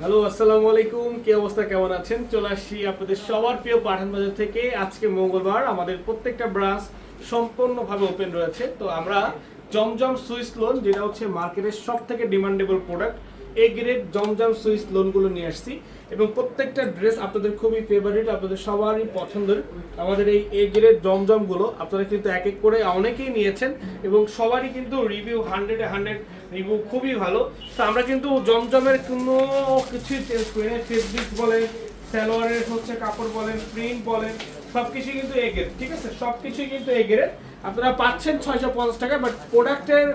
Hello, আসসালামু আলাইকুম। কি অবস্থা, কেমন আছেন? চলে আসছি আপনাদের সবার প্রিয় পাঠান বাজার থেকে। আজকে মঙ্গলবার, আমাদের প্রত্যেকটা ব্রাঞ্চ সম্পূর্ণভাবে ওপেন রয়েছে। তো আমরা জমজম সুইস লোন যেটা হচ্ছে মার্কেটের সব থেকে ডিমান্ডেবল প্রোডাক্ট এই গ্রেড জমজম সুইস লোনগুলো নিয়ে আসছি এবং প্রত্যেকটা ড্রেস আপনাদের খুবই ফেভারিট আপনাদের সবারই পছন্দের। আমাদের এই এ গ্রেড জমজমগুলো আপনারা কিন্তু এক এক করে অনেকেই নিয়েছেন এবং সবারই কিন্তু রিভিউ হান্ড্রেডে হান্ড্রেড রিভিউ খুবই ভালো। তো আমরা কিন্তু জমজমের কোনো কিছুই চেঞ্জ করি না। ফেব্রিক বলেন, সালোয়ারের হচ্ছে কাপড় বলেন প্রিন্ট বলেন সব কিছুই কিন্তু এ গ্রেড ঠিক আছে? সব কিছুই কিন্তু এ গ্রেড আপনারা পাচ্ছেন ছয়শো পঞ্চাশ টাকা বাট প্রোডাক্টের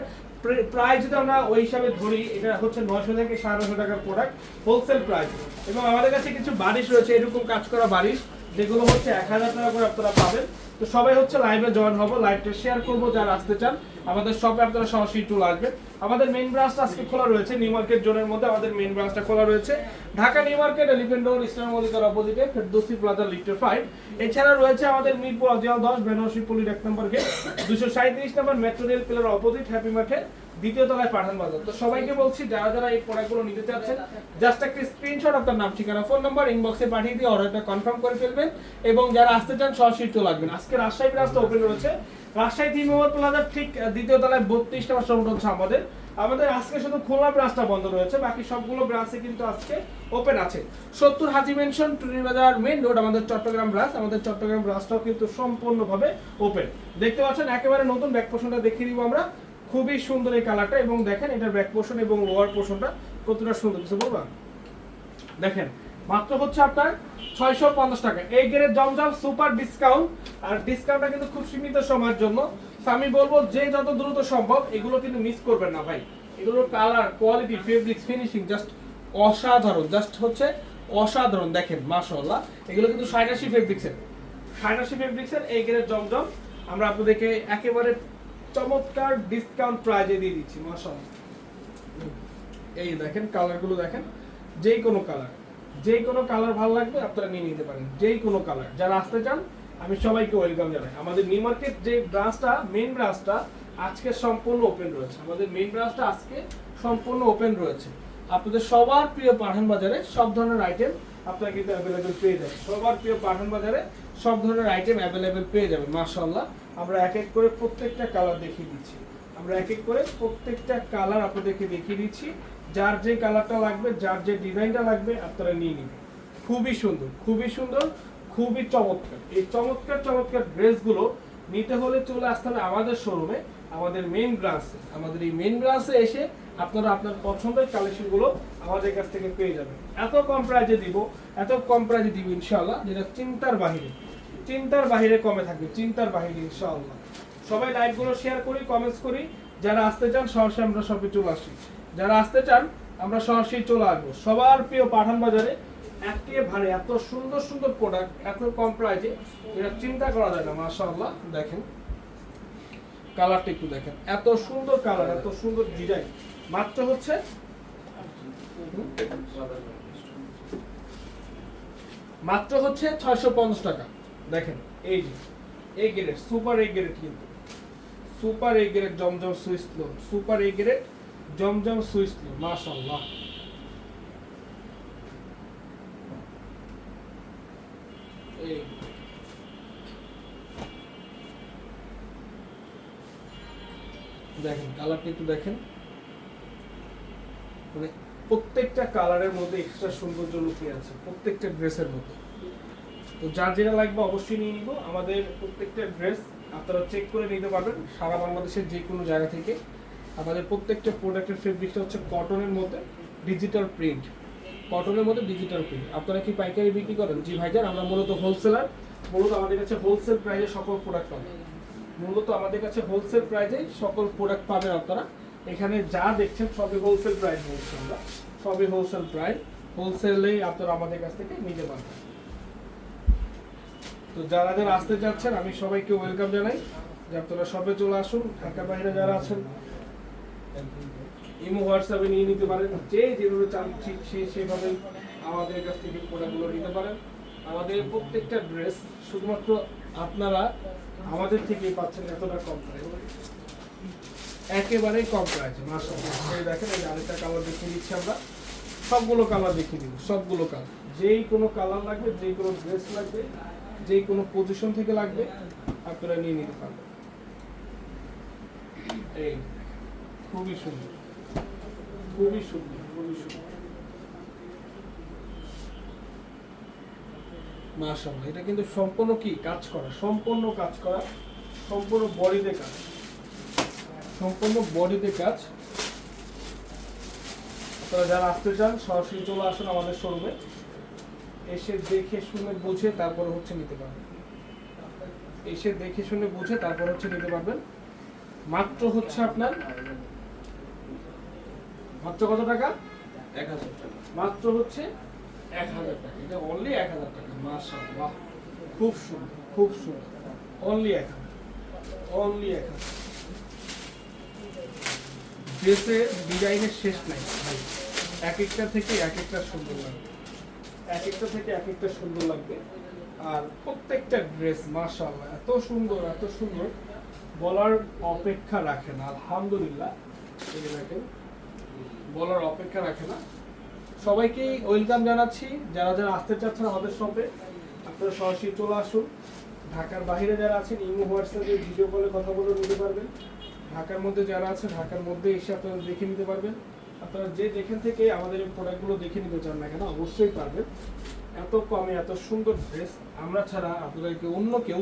প্রাইস যদি আমরা ওই হিসাবে ধরি, এটা হচ্ছে নয়শো থেকে সাড়ে নশো টাকার প্রোডাক্ট হোলসেল প্রাইস এবং আমাদের কাছে কিছু বারিশ রয়েছে, এরকম কাজ করা বারিশ। যেগুলো হচ্ছে এক হাজার টাকা করে আপনারা পাবেন। তো সবাই হচ্ছে লাইভে জয়েন হব লাইভটা শেয়ার করব, যারা আসতে চান। আমাদের শপে আপনারা সরাসরি চলে আসবেন আমাদের মেইন ব্রাঞ্চটা আজকে খোলা রয়েছে নিউ মার্কেট জোনের মধ্যে আমাদের মেইন ব্রাঞ্চটা খোলা রয়েছে। Dhaka new market elephant road ইসলাম মল্লিকার অপোজিটে ফেরদৌসি প্লাজা লিফটের ফাইভ এছাড়া রয়েছে আমাদের মিরপুর, অজিয়াল দশ বেনারসি পুলির এক নম্বর গেট দুশো সাঁত্রিশ নম্বর metro rail pillar opposite happy মাঠে দ্বিতীয় তলায় পাঠান বাজার। তো সবাইকে বলছি, যারা যারা এই প্রোডাক্টগুলো নিতে চাচ্ছেন জাস্ট একটা স্ক্রিনশট আপনার নাম, ঠিকানা ফোন নাম্বার ইনবক্সে পাঠিয়ে দিয়ে অর্ডারটা কনফার্ম করে ফেলবেন এবং যারা আসতে চান সরাসরি চলে আসবেন আজকে রাজশাহী ব্রাঞ্চটা ওপেন রয়েছে। রাজশাহী তিন নম্বর প্লাজার ঠিক দ্বিতীয় তলায় বত্রিশ নম্বর হচ্ছে আমাদের। আমাদের আজকে শুধু খোলা ব্রাঞ্চটা বন্ধ রয়েছে, বাকি সবগুলো ব্রাঞ্চে কিন্তু আজকে ওপেন আছে। সত্তর হাজি মেনশন টুনি বাজার মেন রোড আমাদের চট্টগ্রাম ব্রাঞ্চ আমাদের চট্টগ্রাম ব্রাঞ্চটাও কিন্তু সম্পূর্ণভাবে ওপেন দেখতে পাচ্ছেন, একেবারে নতুন ব্যাক পোর্শনটা দেখিয়ে দিব আমরা। খুবই সুন্দর এই কালারটা এবং দেখেন এটার ব্যাক পোর্শন এবং লোয়ার পোর্শনটা কতটা সুন্দর, কিছু বলবা? দেখেন, মাত্র হচ্ছে আপনার ছয়শো পঞ্চাশ টাকা। এই গ্রেড জমজম সুপার ডিসকাউন্ট আর ডিসকাউন্টটা কিন্তু খুব সীমিত সময়ের জন্য। আমি বলব যে যত দ্রুত সম্ভব এগুলো কিন্তু মিস করবেন না ভাই। এগুলোর colour quality fabrics finishing just অসাধারণ জাস্ট হচ্ছে অসাধারণ। দেখেন, মাশাআল্লাহ, এগুলো কিন্তু সাইনাসি ফেব্রিক্সের সাইনাসি ফেব্রিক্সের এই গ্রেড জমজম, আমরা আপনাদেরকে একেবারে চমৎকার ডিসকাউন্ট প্রাইজে দিয়ে দিচ্ছি, মাশাআল্লাহ। এই দেখেন কালারগুলো দেখেন যেই কোনো কালার যেই কোনো কালার ভালো লাগবে আপনারা নিয়ে নিতে পারেন যেই কোনো কালার যারা আসতে চান, আমি সবাইকে ওয়েলকাম জানাই। আমাদের নিউ মার্কেট যে ব্রাঞ্চটা মেইন ব্রাঞ্চটা আজকে সম্পূর্ণ ওপেন রয়েছে। আমাদের মেইন ব্রাঞ্চটা আজকে সম্পূর্ণ ওপেন রয়েছে। আপনাদের সবার প্রিয় পাঠান বাজারে সব ধরনের আইটেম আপনারা কিন্তু অ্যাভেলেবেল পেয়ে যাবেন। সবার প্রিয় পাঠান বাজারে সব ধরনের আইটেম অ্যাভেলেবেল পেয়ে যাবেন, মাশাআল্লাহ। আমরা এক এক করে প্রত্যেকটা কালার দেখিয়ে দিচ্ছি। আমরা এক এক করে প্রত্যেকটা কালার আপনাদেরকে দেখিয়ে দিচ্ছি। যার যে কালারটা লাগবে, যার যে ডিজাইনটা লাগবে, আপনারা নিয়ে নিন খুবই সুন্দর খুবই সুন্দর, খুবই চমৎকার। এই চমৎকার চমৎকার ড্রেসগুলো নিতে হলে চলে আসতে হবে আমাদের শোরুমে আমাদের মেইন ব্রাঞ্চে আমাদের এই মেইন ব্রাঞ্চে এসে আপনারা আপনার পছন্দের কালেকশনগুলো আমাদের কাছ থেকে পেয়ে যাবেন। এত কম প্রাইজে দিব, এত কম প্রাইজে দিব ইনশাআল্লাহ, যেটা চিন্তার বাহিরে। চিন্তার বাহিরে কমে থাকবে চিন্তার বাহিরে, ইনশাআল্লাহ। সবাই লাইভগুলো শেয়ার করি কমেন্টস করি। যারা আসতে চান, সরাসরি আমরা শপে চলে আসি। যারা আসতে চান, আমরা সরাসরি চলে আসব। সবার প্রিয় পাঠান বাজারে, একেবারে এত সুন্দর সুন্দর প্রোডাক্ট এত কম প্রাইজে এটা চিন্তা করা যায় না, মাশাআল্লাহ। দেখেন কালারটা একটু দেখেন। এত সুন্দর কালার এত সুন্দর ডিজাইন মাত্র হচ্ছে মাত্র হচ্ছে ছয়শো পঞ্চাশ টাকা। দেখেন, এই যে এই গ্রেড সুপার এই গ্রেড কিন্তু। সুপার গ্রেড জমজম লোন সুপার গ্রেড জমজম লোন মাশাআল্লাহ। এই দেখেন কালারটা একটু দেখেন। মানে প্রত্যেকটা কালারের মধ্যে এক্সট্রা সৌন্দর্য লুকিয়ে আছে, প্রত্যেকটা ড্রেসের মধ্যে। তো যার যেটা লাগবে অবশ্যই নিয়ে নিব। আমাদের প্রত্যেকটা ড্রেস আপনারা চেক করে নিতে পারবেন, সারা বাংলাদেশের যে কোনো জায়গা থেকে। আমাদের প্রত্যেকটা প্রোডাক্টের ফেব্রিকটা হচ্ছে কটনের মধ্যে ডিজিটাল প্রিন্ট কটনের মধ্যে ডিজিটাল প্রিন্ট আপনারা কি পাইকারি বিক্রি করেন? জি ভাইজান আমরা মূলত হোলসেলার মূলত আমাদের কাছে হোলসেল প্রাইসে সকল প্রোডাক্ট পাবেন। মূলত আমাদের কাছে হোলসেল প্রাইসে সকল প্রোডাক্ট পাবেন আপনারা। এখানে যা দেখছেন সবই হোলসেল প্রাইস বলছি আমরা। সবই হোলসেল প্রাইস হোলসেলেই আপনারা আমাদের কাছ থেকে নিতে পারবেন। তো যারা যারা আসতে চাচ্ছেন, আমি সবাইকে ওয়েলকাম জানাই। যে আপনারা সবে চলে আসুন, ঢাকার বাইরে যারা আছেন, ইমো, হোয়াটসঅ্যাপে নিয়ে নিতে পারেন। যে যেভাবে চান সে সেভাবে আমাদের কাছ থেকে প্রোডাক্টগুলো নিতে পারেন। আমাদের প্রত্যেকটা ড্রেস শুধুমাত্র আপনারা আমাদের থেকেই পাচ্ছেন এতটা কম প্রাইস একেবারেই কম প্রাইসে এই দেখেন, এই আরেকটা কালার দেখিয়ে দিচ্ছি আমরা। সবগুলো কালার দেখিয়ে দিব, সবগুলো কালার যেই কোনো কালার লাগবে, যেই কোনো ড্রেস লাগবে যেই কোনো পজিশন থেকে লাগবে, আপনারা নিয়ে নিতে পারবেন। খুবই সুন্দর। খুবই সুন্দর খুবই সুন্দর। মাশাআল্লাহ, এটা কিন্তু সম্পূর্ণ কি? কাজ করা, সম্পূর্ণ কাজ করা, সম্পূর্ণ বডিতে কাজ। সম্পূর্ণ বডিতে কাজ। আপনারা যারা আসতে চান, সরাসরি চলে আসুন আমাদের শোরুমে এসে দেখে শুনে বুঝে তারপরে হচ্ছে নিতে পারবেন। এসে দেখে শুনে বুঝে তারপর হচ্ছে নিতে পারবেন। মাত্র হচ্ছে আপনার মাত্র কত টাকা? এক হাজার টাকা। মাত্র হচ্ছে এক হাজার টাকা। এটা অনলি এক হাজার টাকা। মাশাআল্লাহ। খুব সুন্দর খুব সুন্দর। অনলি এক হাজার অনলি এক হাজার। ড্রেসের ডিজাইনের শেষ নাই। এক একটা থেকে এক একটা সুন্দর লাগবে এক একটা থেকে এক একটা সুন্দর লাগবে। আর প্রত্যেকটা ড্রেস, মাশাআল্লাহ, এত সুন্দর এত সুন্দর। বলার অপেক্ষা রাখে না, আলহামদুলিল্লাহ। এই দেখেন, বলার অপেক্ষা রাখে না। সবাইকেই ওয়েলকাম জানাচ্ছি। যারা যারা আসতে চাচ্ছেন আমাদের শপে, আপনারা সরাসরি চলে আসুন। ঢাকার বাইরে যারা আছেন, ইমো, হোয়াটসঅ্যাপে ভিডিও কলে কথা বলে নিতে পারবেন। ঢাকার মধ্যে যারা আছে ঢাকার মধ্যে এসে আপনারা দেখে নিতে পারবেন। আপনারা যে যেখান থেকে আমাদের এই প্রোডাক্টগুলো দেখে নিতে চান না কেন, অবশ্যই পারবেন। এত কমে এত সুন্দর ড্রেস আমরা ছাড়া আপনাদেরকে অন্য কেউ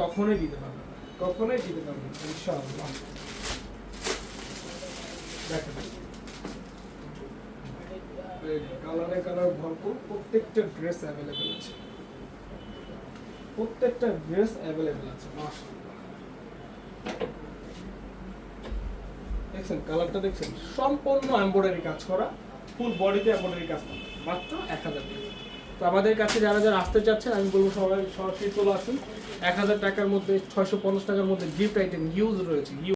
কখনোই দিতে পারবে না। কখনোই দিতে পারবে না, ইনশাআল্লাহ। দেখেন। কালারে কালার ভরপুর প্রত্যেকটা ড্রেস অ্যাভেলেবেল আছে। প্রত্যেকটা ড্রেস অ্যাভেলেবেল আছে, মাশাআল্লাহ। দেখছেন কালারটা দেখছেন? সম্পূর্ণ এমব্রয়ডারি কাজ করা ফুল বডিতে এমব্রয়ডারি কাজ করা, মাত্র এক হাজার টাকা। তো আমাদের কাছে যারা যারা আসতে চাচ্ছেন, আমি বলব সবাই সরাসরি চলে আসুন। এক হাজার টাকার মধ্যে, ছয়শো পঞ্চাশ টাকার মধ্যে গিফট আইটেম ইউজ রয়েছে